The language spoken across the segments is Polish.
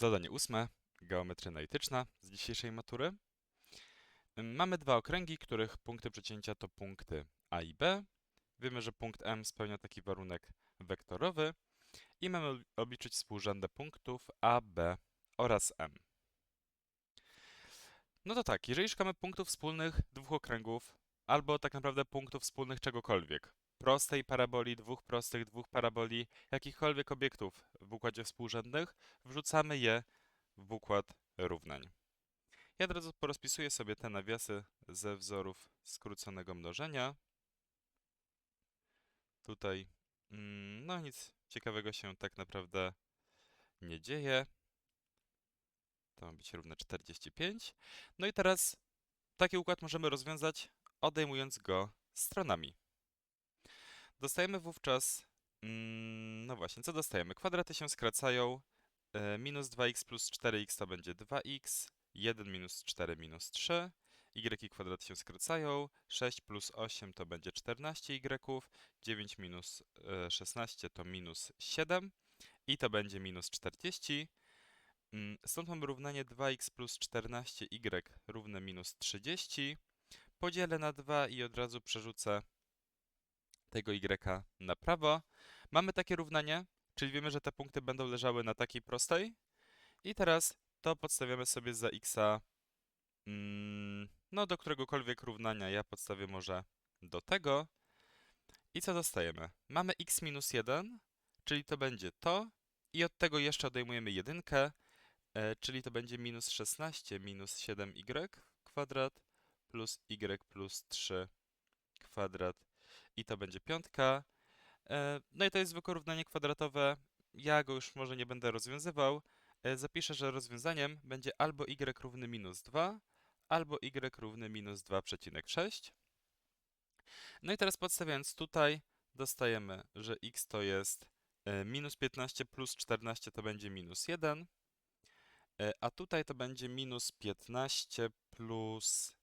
Zadanie ósme, geometria analityczna z dzisiejszej matury. Mamy dwa okręgi, których punkty przecięcia to punkty A i B. Wiemy, że punkt M spełnia taki warunek wektorowy i mamy ob- obliczyć współrzędne punktów A, B oraz M. No to tak, jeżeli szukamy punktów wspólnych dwóch okręgów, albo tak naprawdę punktów wspólnych czegokolwiek, prostej paraboli, dwóch prostych, dwóch paraboli, jakichkolwiek obiektów w układzie współrzędnych, wrzucamy je w układ równań. Ja od razu porozpisuję sobie te nawiasy ze wzorów skróconego mnożenia. Tutaj, mm, no nic ciekawego się tak naprawdę nie dzieje. To ma być równe 45. No i teraz taki układ możemy rozwiązać odejmując go stronami. Dostajemy wówczas, mm, no właśnie, co dostajemy? Kwadraty się skracają, e, minus 2x plus 4x to będzie 2x, 1 minus 4 minus 3, y kwadrat się skracają, 6 plus 8 to będzie 14y, 9 minus e, 16 to minus 7 i to będzie minus 40. Mm, Stąd mamy równanie 2x plus 14y równe minus 30. Podzielę na 2 i od razu przerzucę tego y na prawo. Mamy takie równanie, czyli wiemy, że te punkty będą leżały na takiej prostej. I teraz to podstawiamy sobie za x, mm, no do któregokolwiek równania. Ja podstawię może do tego. I co dostajemy? Mamy x minus 1, czyli to będzie to. I od tego jeszcze odejmujemy jedynkę, e, czyli to będzie minus 16 minus 7y kwadrat plus y plus 3 kwadrat i to będzie piątka. E, No i to jest zwykłe równanie kwadratowe. Ja go już może nie będę rozwiązywał. E, Zapiszę, że rozwiązaniem będzie albo y równy minus 2, albo y równy minus 2,6. No i teraz podstawiając tutaj, dostajemy, że x to jest e, minus 15 plus 14 to będzie minus 1, e, a tutaj to będzie minus 15 plus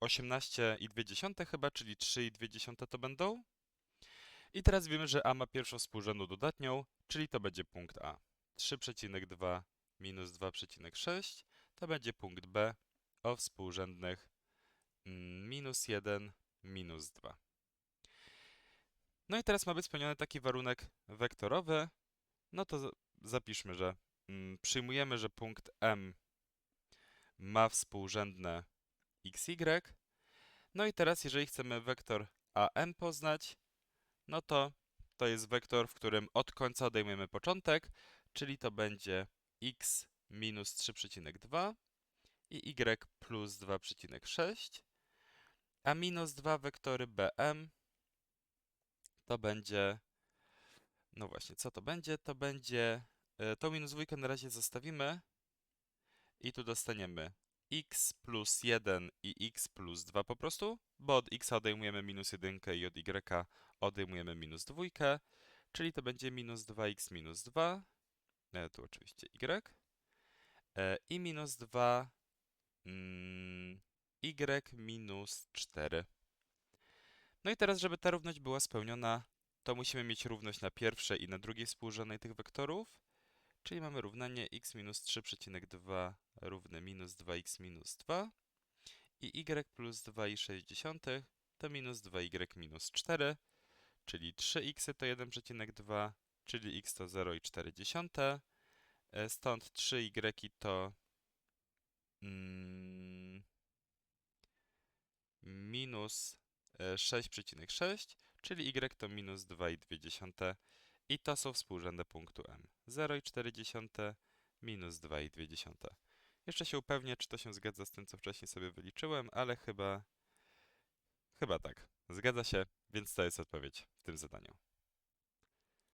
18,2 chyba, czyli 3,2 to będą. I teraz wiemy, że a ma pierwszą współrzędną dodatnią, czyli to będzie punkt A. 3,2 minus 2,6 to będzie punkt B o współrzędnych mm, minus 1, minus 2. No i teraz ma być spełniony taki warunek wektorowy. No to za- zapiszmy, że mm, przyjmujemy, że punkt M ma współrzędne xy. No i teraz, jeżeli chcemy wektor AM poznać, no to to jest wektor, w którym od końca odejmujemy początek, czyli to będzie x minus 3,2 i y plus 2,6, a minus 2 wektory BM to będzie, no właśnie, co to będzie? To będzie, e, tą minus dwójkę na razie zostawimy i tu dostaniemy x plus 1 i x plus 2 po prostu, bo od x odejmujemy minus 1 i od y odejmujemy minus 2, czyli to będzie minus 2x minus 2, e, tu oczywiście y, e, i minus 2 mm, y minus 4. No i teraz, żeby ta równość była spełniona, to musimy mieć równość na pierwszej i na drugiej współrzędnej tych wektorów, czyli mamy równanie x minus 3,2 równe minus 2x minus 2 i y plus 2,6 to minus 2y minus 4, czyli 3x to 1,2, czyli x to 0,4. E, Stąd 3y to mm, minus e, 6,6, czyli y to minus 2,2. I to są współrzędne punktu M. 0,4 minus 2,2. Jeszcze się upewnię, czy to się zgadza z tym, co wcześniej sobie wyliczyłem, ale chyba, chyba tak. Zgadza się, więc to jest odpowiedź w tym zadaniu.